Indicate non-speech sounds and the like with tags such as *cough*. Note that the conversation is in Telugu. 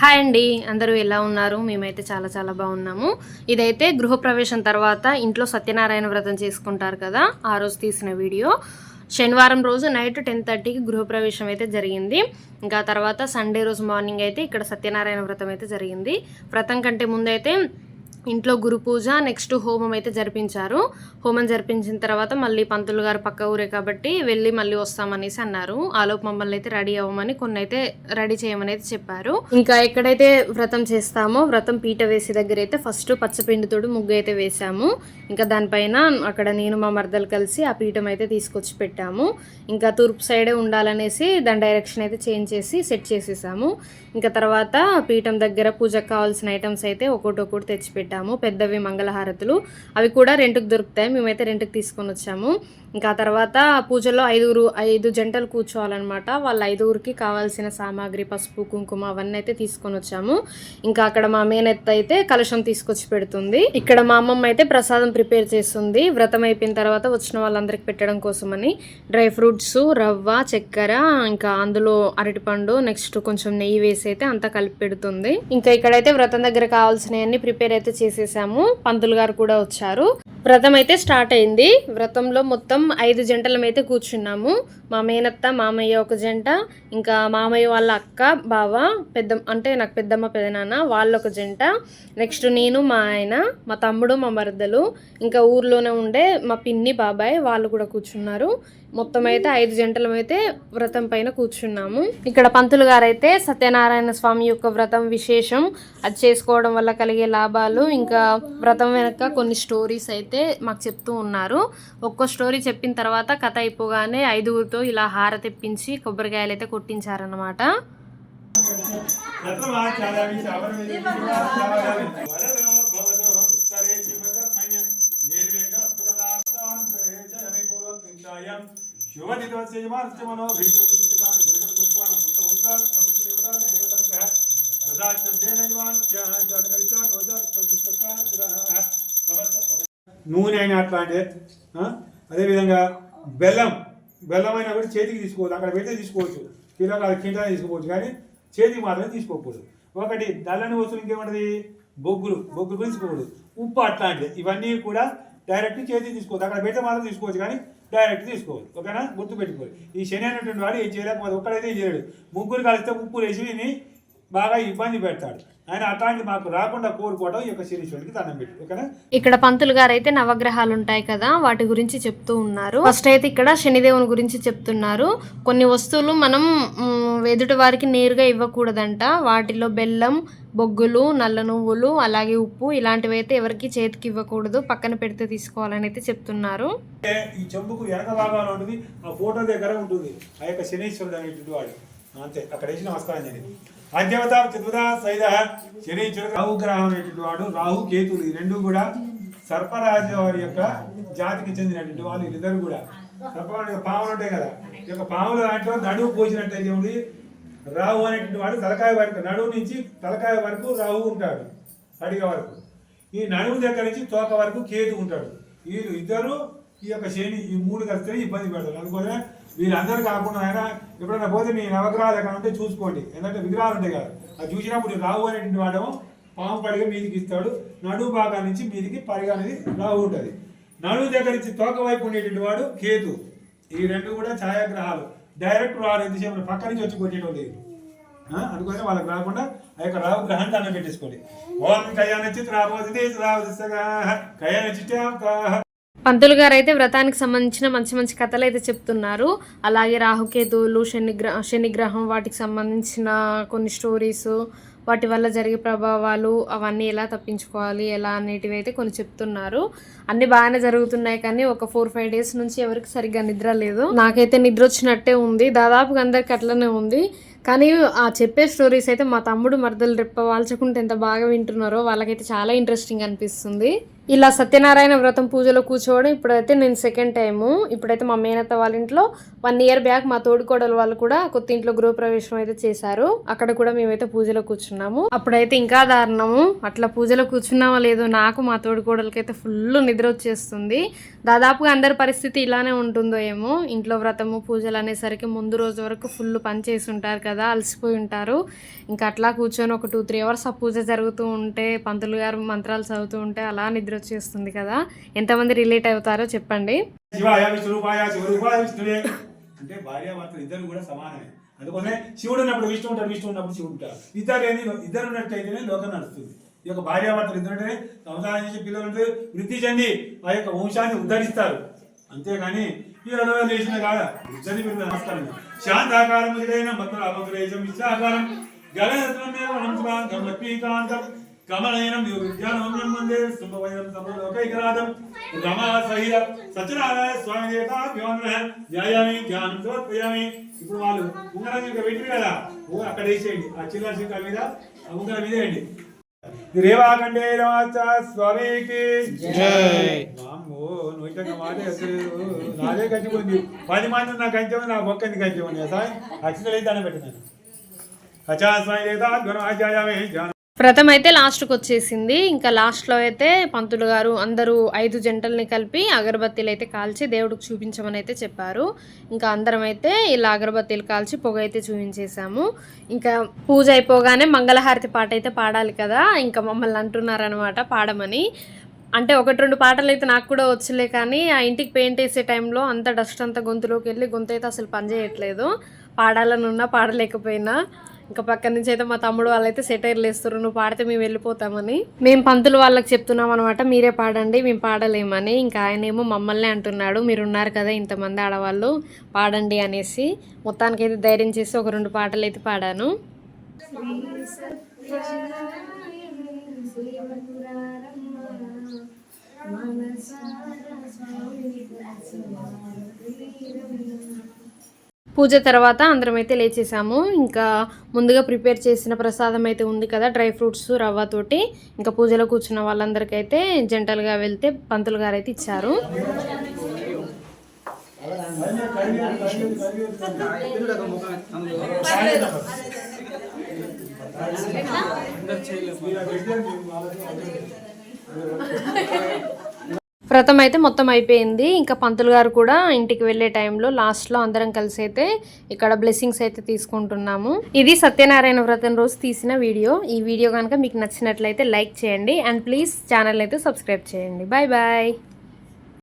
హాయ్ అండి. అందరూ ఎలా ఉన్నారు? మేమైతే చాలా చాలా బాగున్నాము. ఇదైతే గృహప్రవేశం తర్వాత ఇంట్లో సత్యనారాయణ వ్రతం చేసుకుంటారు కదా ఆ రోజు తీసిన వీడియో. శనివారం రోజు నైట్ టెన్ థర్టీకి గృహప్రవేశం అయితే జరిగింది. ఇంకా తర్వాత సండే రోజు మార్నింగ్ అయితే ఇక్కడ సత్యనారాయణ వ్రతం అయితే జరిగింది. వ్రతం కంటే ముందైతే ఇంట్లో గురు పూజ నెక్స్ట్ హోమం అయితే జరిపించారు. హోమం జరిపించిన తర్వాత మళ్ళీ పంతులు గారు పక్క ఊరే కాబట్టి వెళ్ళి మళ్ళీ వస్తామనేసి అన్నారు. ఆలోపు మమ్మల్ని అయితే రెడీ అవ్వమని కొన్ని అయితే రెడీ చేయమని అయితే చెప్పారు. ఇంకా ఎక్కడైతే వ్రతం చేస్తామో వ్రతం పీట వేసే దగ్గర అయితే ఫస్ట్ పచ్చపిండితోడు ముగ్గు అయితే వేసాము ఇంకా దానిపైన అక్కడ నేను మా మరదలు కలిసి ఆ పీఠం అయితే తీసుకొచ్చి పెట్టాము. ఇంకా తూర్పు సైడే ఉండాలనేసి దాని డైరెక్షన్ అయితే చేంజ్ చేసి సెట్ చేసేసాము. ఇంకా తర్వాత పీఠం దగ్గర పూజకు కావాల్సిన ఐటమ్స్ అయితే ఒక్కొక్కటి ఒక్కొక్కటి తెచ్చి పెట్టాము. పెద్దవి మంగళహారతులు. అవి కూడా రెంట్కి దొరుకుతాయి. మేమైతే రెంట్కి తీసుకొని వచ్చాము. ఇంకా తర్వాత పూజలో ఐదుగురు ఐదు జంటలు కూర్చోవాలన్నమాట. వాళ్ళ ఐదుగురికి కావాల్సిన సామాగ్రి పసుపు కుంకుమ అవన్నీ అయితే తీసుకొని వచ్చాము. ఇంకా అక్కడ మా మేనత్త అయితే కలశం తీసుకొచ్చి పెడుతుంది. ఇక్కడ మా అమ్మమ్మ అయితే ప్రసాదం ప్రిపేర్ చేస్తుంది. వ్రతం అయిపోయిన తర్వాత వచ్చిన వాళ్ళందరికి పెట్టడం కోసమని డ్రై ఫ్రూట్స్ రవ్వ చక్కెర ఇంకా అందులో అరటిపండు నెక్స్ట్ కొంచెం నెయ్యి వేసి అయితే అంతా కలిపి పెడుతుంది. ఇంకా ఇక్కడైతే వ్రతం దగ్గర కావాల్సినవన్నీ ప్రిపేర్ అయితే చేసేసాము. పంతులు గారు కూడా వచ్చారు. వ్రతం అయితే స్టార్ట్ అయింది. వ్రతంలో మొత్తం ఐదు జంటలం అయితే కూర్చున్నాము. మా మేనత్త మామయ్య ఒక జంట ఇంకా మామయ్య వాళ్ళ అక్క బావ పెద్ద అంటే నాకు పెద్దమ్మ పెదనాన్న వాళ్ళు ఒక జంట. నెక్స్ట్ నేను మా ఆయన మా తమ్ముడు మా మరదలు. ఇంకా ఊర్లోనే ఉండే మా పిన్ని బాబాయ్ వాళ్ళు కూడా కూర్చున్నారు. మొత్తం అయితే ఐదు జంటలం అయితే వ్రతం పైన కూర్చున్నాము. ఇక్కడ పంతులు గారైతే సత్యనారాయణ స్వామి యొక్క వ్రతం విశేషం. అది చేసుకోవడం వల్ల కలిగే లాభాలు ఇంకా వ్రతం వెనక కొన్ని స్టోరీస్ అయితే మాకు చెప్తూ ఉన్నారు. ఒక్కో స్టోరీ చెప్పిన తర్వాత కథ అయిపోగానే ఐదుగురితో ఇలా హార తెప్పించి కొబ్బరికాయలు అయితే కొట్టించారనమాట నిర్వేగ ప్రదాస్తాం జయమి పూర్వకృతాయం శుభదితవస్య యమార్చమనో భీతోదుమితాన్ దుర్గత పుత్వాన పుత్రభుక్త దేవతా దేవతంగ రదాచద్దేన యమార్చ జగదరిచా గోజారిస్తాన సమస్త నూనె అయినా అట్లాంటి అదేవిధంగా బెల్లం బెల్లం అయినా కూడా చేతికి తీసుకోవచ్చు. అక్కడ పెడితే తీసుకోవచ్చు. కిలో కాదు కింటా తీసుకోవచ్చు. కానీ చేతికి మాత్రమే తీసుకోకూడదు. ఒకటి నల్లని వస్తువులు ఇంకేముంటది? బొగ్గులు. బొగ్గులు కూడా తీసుకోకూడదు. ఉప్పు అట్లాంటిది. ఇవన్నీ కూడా డైరెక్ట్ చేతి తీసుకోవచ్చు. అక్కడ పెడితే మాత్రం తీసుకోవచ్చు కానీ డైరెక్ట్ తీసుకోవచ్చు. ఓకేనా? గుర్తు పెట్టుకోవాలి ఈ శని అనేటువంటి వాడు ఏం చేయలేకపోతే ఒక్కడైతే ఏం చేయలేడు. ముగ్గురు కలిస్తే ఉప్పు వేసి బాగా ఇబ్బంది పెడతాడు. ఆయన అట్లాంటి మాకు రాకుండా కోరుకోవడం ఈ యొక్క శనీశ్వరుడికి దండం పెట్టి ఓకేనా? ఇక్కడ పంతులు గారు అయితే నవగ్రహాలు ఉంటాయి కదా వాటి గురించి చెప్తూ ఉన్నారు. ఫస్ట్ అయితే ఇక్కడ శనిదేవుని గురించి చెప్తున్నారు. కొన్ని వస్తువులు మనం ఎదుటి వారికి నేరుగా ఇవ్వకూడదంట. వాటిలో బెల్లం బొగ్గులు నల్ల నువ్వులు అలాగే ఉప్పు ఇలాంటివి అయితే ఎవరికి చేతికి ఇవ్వకూడదు. పక్కన పెడితే తీసుకోవాలని అయితే చెప్తున్నారు. ఈ చెంబుకు వెనక భాగంలో ఉంటుంది ఆ ఫోటో దగ్గర ఉంటుంది. ఆ యొక్క శనీశ్వరుడు అనేటువంటి వాడు. అంతే. అక్కడ వేసి నమస్కారం చేయండి అద్యవత చతుర్దా సైద శని రాహు గ్రహం అనేటువంటి వాడు రాహు కేతులు ఈ రెండు కూడా సర్పరాజు వారి యొక్క జాతికి చెందినటువంటి వాళ్ళు వీళ్ళిద్దరు కూడా. సర్పరాజు పాములు ఉంటాయి కదా ఈ యొక్క పాములు దాంట్లో నడువు పోసినట్టయితే దేవుడి రాహు అనేటువంటి వాడు తలకాయ వరకు నడువు నుంచి తలకాయ వరకు రాహు ఉంటాడు అడిగ వరకు. ఈ నడుము దగ్గర నుంచి తోక వరకు కేతు ఉంటాడు. వీళ్ళు ఇద్దరు ఈ యొక్క శని ఈ మూడు కలిస్తే ఇబ్బంది పెడతారు. అందుకోసమే వీళ్ళందరూ కాకుండా ఆయన ఎప్పుడైనా పోతే మీ నవగ్రహాలు ఎక్కడ ఉంటే చూసుకోండి. ఎందుకంటే విగ్రహాలు ఉంటాయి కదా. అది చూసినప్పుడు రావు అనేటువంటి వాడేమో పాము పడిగా మీదికి ఇస్తాడు. నడుము భాగం నుంచి మీదికి పరిగా అనేది ఉంటుంది. నడుము దగ్గర నుంచి తోక వైపు ఉండేటువంటి వాడు కేతు. ఈ రెండు కూడా ఛాయాగ్రహాలు. డైరెక్ట్ రాడు ఎంతసేపు పక్క నుంచి వచ్చి కొట్టేటువంటి అందుకోసం వాళ్ళకి రాకుండా ఆ యొక్క రావు గ్రహాన్ని దండం పెట్టేసుకోండి. ఓం రాబోతుంది రావు కయ్యా నచ్చితే పంతులు గారు అయితే వ్రతానికి సంబంధించిన మంచి మంచి కథలు అయితే చెప్తున్నారు. అలాగే రాహుకేతువులు శనిగ్ర శనిగ్రహం వాటికి సంబంధించిన కొన్ని స్టోరీస్ వాటి వల్ల జరిగే ప్రభావాలు అవన్నీ ఎలా తప్పించుకోవాలి ఎలా అనేటివి అయితే కొన్ని చెప్తున్నారు. అన్ని బాగానే జరుగుతున్నాయి కానీ ఒక ఫోర్ ఫైవ్ డేస్ నుంచి ఎవరికి సరిగ్గా నిద్ర లేదు. నాకైతే నిద్ర వచ్చినట్టే ఉంది. దాదాపుగా అందరికి అట్లనే ఉంది. కానీ ఆ చెప్పే స్టోరీస్ అయితే మా తమ్ముడు మరదలు రెప్ప వాల్చకుంటే ఎంత బాగా వింటున్నారో వాళ్ళకైతే చాలా ఇంట్రెస్టింగ్ అనిపిస్తుంది. ఇలా సత్యనారాయణ వ్రతం పూజలో కూర్చోవడం ఇప్పుడైతే నేను సెకండ్ టైము ఇప్పుడైతే మా మేనత్త వాళ్ళ ఇంట్లో వన్ ఇయర్ బ్యాక్ మా తోడుకోడల వాళ్ళు కూడా కొత్త ఇంట్లో గృహప్రవేశం అయితే చేశారు. అక్కడ కూడా మేమైతే పూజలో కూర్చున్నాము. అప్పుడైతే ఇంకా దారుణము. అట్లా పూజలో కూర్చున్నావా లేదో నాకు మా తోడుకోడలకైతే ఫుల్ నిద్ర వచ్చేస్తుంది. దాదాపుగా అందరి పరిస్థితి ఇలానే ఉంటుందో ఏమో. ఇంట్లో వ్రతము పూజలు అనేసరికి ముందు రోజు వరకు ఫుల్ పని చేసి ఉంటారు కదా అలసిపోయి ఉంటారు. ఇంకా అట్లా కూర్చొని ఒక టూ త్రీ అవర్స్ ఆ పూజ జరుగుతూ ఉంటే పంతులు గారు మంత్రాలు చదువుతూ ఉంటే అలా నిద్ర వచ్చేస్తుంది కదా. ఎంతమంది రిలేట్ అవుతారో చెప్పండి. శివాయ విష్ణురూపాయ శివరూపాయ విష్ణువే. అంటే భార్య భర్తలు ఇద్దరు కూడా సమానమే. అందుకోసమే శివుడు ఉన్నప్పుడు విష్ణు ఉంటాడు విష్ణు ఉన్నప్పుడు శివుడు ఉంటాడు. ఇద్దరు లేని ఇద్దరు ఉన్నట్టయితేనే లోకం నడుస్తుంది. ఈ యొక్క భార్య భర్తలు ఇద్దరు ఉంటేనే సంసారం చేసే పిల్లలు ఉంటే వృద్ధి చెంది ఆ యొక్క వంశాన్ని ఉద్ధరిస్తారు. అంతేగాని ఈ అలవాటు చేసిన కాదా ఇద్దరిని మీరు నమస్కారం శాంతాకారం ఇదైన మంత్ర అమగ్రేజం ఇచ్చాకారం గగనత్రమేవ హంసవాన్ గమలపీకాంతం కమలయనం విద్యానమ్యం మందే శుభవయం సమలోకైకరాదం రమా సహిత సత్యనారాయణ స్వామి దేవతాభ్యోన్మ ధ్యాయామి ధ్యానం సమర్పయామి. ఇప్పుడు వాళ్ళు ఉంగరం ఇంకా పెట్టిరు కదా అక్కడ వేసేయండి. ఆ చిల్లర సింక మీద ఆ ఉంగరం మీద వేయండి. రేవాకండే రమాచ స్వామికి వామ్మో, నువ్వు ఎత్తలేదు. నాదే పది మంది నా కంచె ఉంది నా మొక్కని కంచె ఉంది సార్ అక్షరాలు అయితే పెట్టినాను. అచా స్వామి ఆచార్యామి ధ్యానం వ్రతం అయితే లాస్ట్కి వచ్చేసింది ఇంకా లాస్ట్లో అయితే పంతులు గారు అందరూ ఐదు జంటల్ని కలిపి అగరబత్తీలు అయితే కాల్చి దేవుడికి చూపించమని అయితే చెప్పారు. ఇంకా అందరం అయితే ఇలా అగరబత్తీలు కాల్చి పొగ అయితే చూపించేశాము. ఇంకా పూజ అయిపోగానే మంగళహారతి పాట అయితే పాడాలి కదా ఇంకా మమ్మల్ని అంటున్నారనమాట పాడమని. అంటే ఒకటి రెండు పాటలు అయితే నాకు కూడా వచ్చలే కానీ ఆ ఇంటికి పెయింట్ వేసే టైంలో అంత డస్ట్ అంతా గొంతులోకి వెళ్ళి గొంతు అయితే అసలు పనిచేయట్లేదు. పాడాలని ఉన్నా పాడలేకపోయినా. ఇంకా పక్క నుంచి అయితే మా తమ్ముడు వాళ్ళైతే సెటైర్లు వేస్తారు నువ్వు పాడితే మేము వెళ్ళిపోతామని మేము పంతులు వాళ్ళకి చెప్తున్నాం అనమాట మీరే పాడండి మేము పాడలేమని ఇంకా ఆయన ఏమో మమ్మల్ని అంటున్నాడు మీరు ఉన్నారు కదా ఇంతమంది ఆడవాళ్ళు పాడండి అనేసి మొత్తానికైతే ధైర్యం చేసి ఒక రెండు పాటలు అయితే పాడాను పూజ తర్వాత అందరం అయితే లేచేసాము. ఇంకా ముందుగా ప్రిపేర్ చేసిన ప్రసాదం అయితే ఉంది కదా డ్రై ఫ్రూట్స్ రవ్వతోటి ఇంకా పూజలో కూర్చున్న వాళ్ళందరికీ అయితే జంటలుగా వెళ్తే పంతులు గారు అయితే ఇచ్చారు *laughs* *laughs* వ్రతం అయితే మొత్తం అయిపోయింది. ఇంకా పంతులు గారు కూడా ఇంటికి వెళ్ళే టైంలో లాస్ట్లో అందరం కలిసి అయితే ఇక్కడ బ్లెస్సింగ్స్ అయితే తీసుకుంటున్నాము. ఇది సత్యనారాయణ వ్రతం రోజు తీసిన వీడియో. ఈ వీడియో కనుక మీకు నచ్చినట్లయితే లైక్ చేయండి. అండ్ ప్లీజ్ ఛానల్ అయితే సబ్స్క్రైబ్ చేయండి. Bye bye.